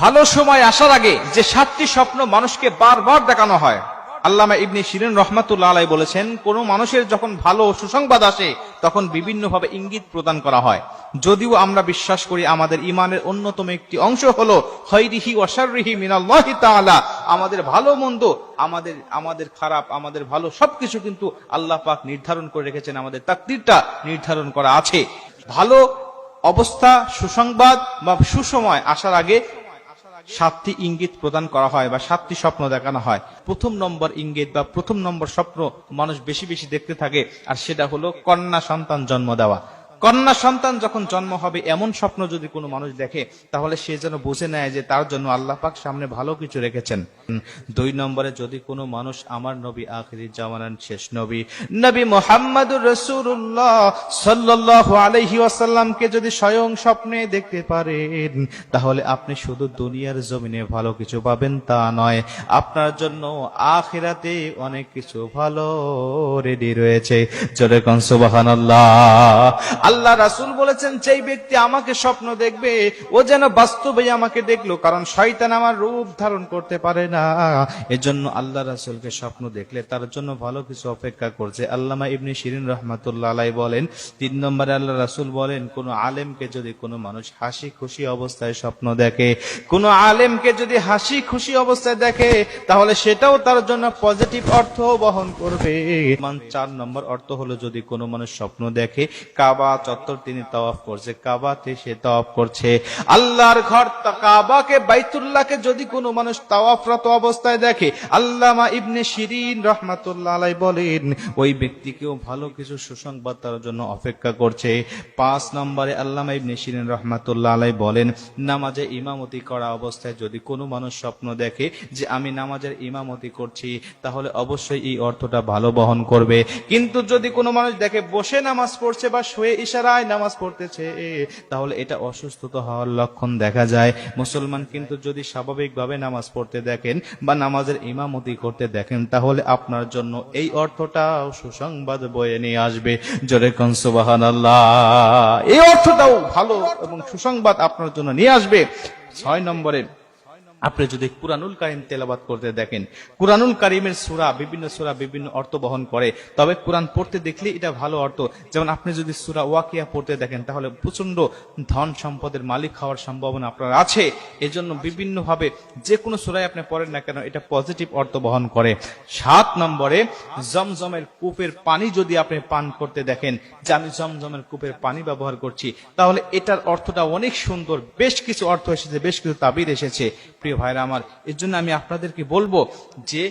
ভালো সময় আসার আগে যে সাতটি স্বপ্ন মানুষকে বারবার দেখানো হয়, আল্লামা ইবনি শিরিন রহমাতুল্লাহ আলাই বলেছেন, কোন মানুষের যখন ভালো সুসংবাদ আসে, তখন বিভিন্নভাবে ইঙ্গিত প্রদান করা হয়। যদিও আমরা বিশ্বাস করি আমাদের ইমানের অন্যতম একটি অংশ হলো হৈরিহি ওয়াশাররিহি মিনাল্লাহি তাআলা। আমাদের ভালো মন্দ, আমাদের আমাদের খারাপ, আমাদের ভালো সবকিছু কিন্তু আল্লাহ পাক নির্ধারণ করে রেখেছেন, আমাদের তাকদিরটা নির্ধারণ করা আছে। ভালো অবস্থা, সুসংবাদ বা সুসময় আসার আগে সাতটি ইঙ্গিত প্রদান করা হয় বা সাতটি স্বপ্ন দেখানো হয়। প্রথম নম্বর ইঙ্গিত বা প্রথম নম্বর স্বপ্ন মানুষ বেশি বেশি দেখতে থাকে, আর সেটা হলো কন্যা সন্তান জন্ম দেওয়া। কন্যা সন্তান যখন জন্ম হবে, এমন স্বপ্ন যদি কোনো মানুষ দেখে, তাহলে সে যেন বুঝে নেয় যে তার জন্য আল্লাহ পাক সামনে ভালো কিছু রেখেছেন। দুই নম্বরে, যদি কোনো মানুষ আমার নবী, আখিরি জামানান শেষ নবী নবী মোহাম্মদুর রসুল্লাহ সাল্লাল্লাহু আলাইহি ওয়াসাল্লামকে যদি স্বয়ং স্বপ্নে দেখতে পারেন, তাহলে আপনি শুধু দুনিয়ার জমিনে ভালো কিছু পাবেন তা নয়। আপনার জন্য আখেরাতে অনেক কিছু ভালো রেডি রয়েছে। জোরে কন সুবহানাল্লাহ। আল্লাহ রাসূল বলেছেন, যেই ব্যক্তি আমাকে স্বপ্ন দেখবে, ও যেন বাস্তবে আমাকে দেখল, কারণ শয়তান আমার রূপ ধারণ করতে পারে না। এজন্য আল্লাহ রাসূলকে স্বপ্ন দেখলে তার জন্য ভালো কিছু অপেক্ষা করছে। আল্লামা ইবনে শিরিন রহমাতুল্লাহ আলাই বলেন, তিন নম্বরে আল্লাহ রাসূল বলেন, কোন আলেমকে যদি কোনো মানুষ হাসি খুশি অবস্থায় স্বপ্ন দেখে, কোন আলেমকে যদি হাসি খুশি অবস্থায় দেখে, তাহলে সেটাও তার জন্য পজিটিভ অর্থ বহন করবে। চার নম্বর অর্থ হলো, যদি কোনো মানুষ স্বপ্ন দেখে, কাবা চত্বর তিনি তাওয়াফ করছে, কাবাতে সে তাওয়াফ করছে। আল্লাহর ঘর কাবাকে, বাইতুল্লাহকে যদি কোনো মানুষ তাওয়াফরত অবস্থায় দেখে, আল্লামা ইবনে শিরিন রহমাতুল্লাহ আলাই বলেন, ওই ব্যক্তিকেও ভালো কিছু সুসংবাদ তার জন্য অপেক্ষা করছে। পাঁচ নম্বরে আল্লামা ইবনে শিরিন রহমাতুল্লাহ আলাই বলেন, নামাজে ইমামতি করা অবস্থায় যদি কোনো মানুষ স্বপ্ন দেখে যে আমি নামাজের ইমামতি করছি, তাহলে অবশ্যই এই অর্থটা ভালো বহন করবে। কিন্তু যদি কোনো মানুষ দেখে বসে নামাজ পড়ছে বা শুয়ে ইশারায় নামাজ পড়তেছে, তাহলে এটা অসুস্থতা হওয়ার লক্ষণ দেখা যায়। মুসলমান কিন্তু যদি স্বাভাবিকভাবে নামাজ পড়তে দেখেন বা নামাজের ইমামতি করতে দেখেন, তাহলে আপনার জন্য এই অর্থটাও সুসংবাদ বয়ে নিয়ে আসবে। জোরে কনসুবাহান এই অর্থটাও ভালো এবং সুসংবাদ আপনার জন্য নিয়ে আসবে। ছয় নম্বরে আপনি যদি কুরআনুল কারিম তেলাবাদ করতে দেখেন, কুরআনুল কারিমের সূরা, বিভিন্ন সূরা বিভিন্ন অর্থ বহন করে, তবে কোরআন পড়তে দেখলে এটা ভালো অর্থ। যেমন আপনি যদি সুরা ওয়াকিয়া পড়তে দেখেন, তাহলে প্রচণ্ড ধন সম্পদের মালিক হওয়ার সম্ভাবনা আপনার আছে। এজন্য বিভিন্ন ভাবে যে কোনো সূরায় আপনি পড়েন না কেন, এটা পজিটিভ অর্থ বহন করে। সাত নম্বরে, জমজমের কূপের পানি যদি আপনি পান করতে দেখেন, যে আমি জমজমের কূপের পানি ব্যবহার করছি, তাহলে এটার অর্থটা অনেক সুন্দর, বেশ কিছু অর্থ এসেছে, বেশ কিছু তাবির এসেছে। প্রিয় ভাইরা আমার এর জন্য আমি আপনাদেরকে বলব যে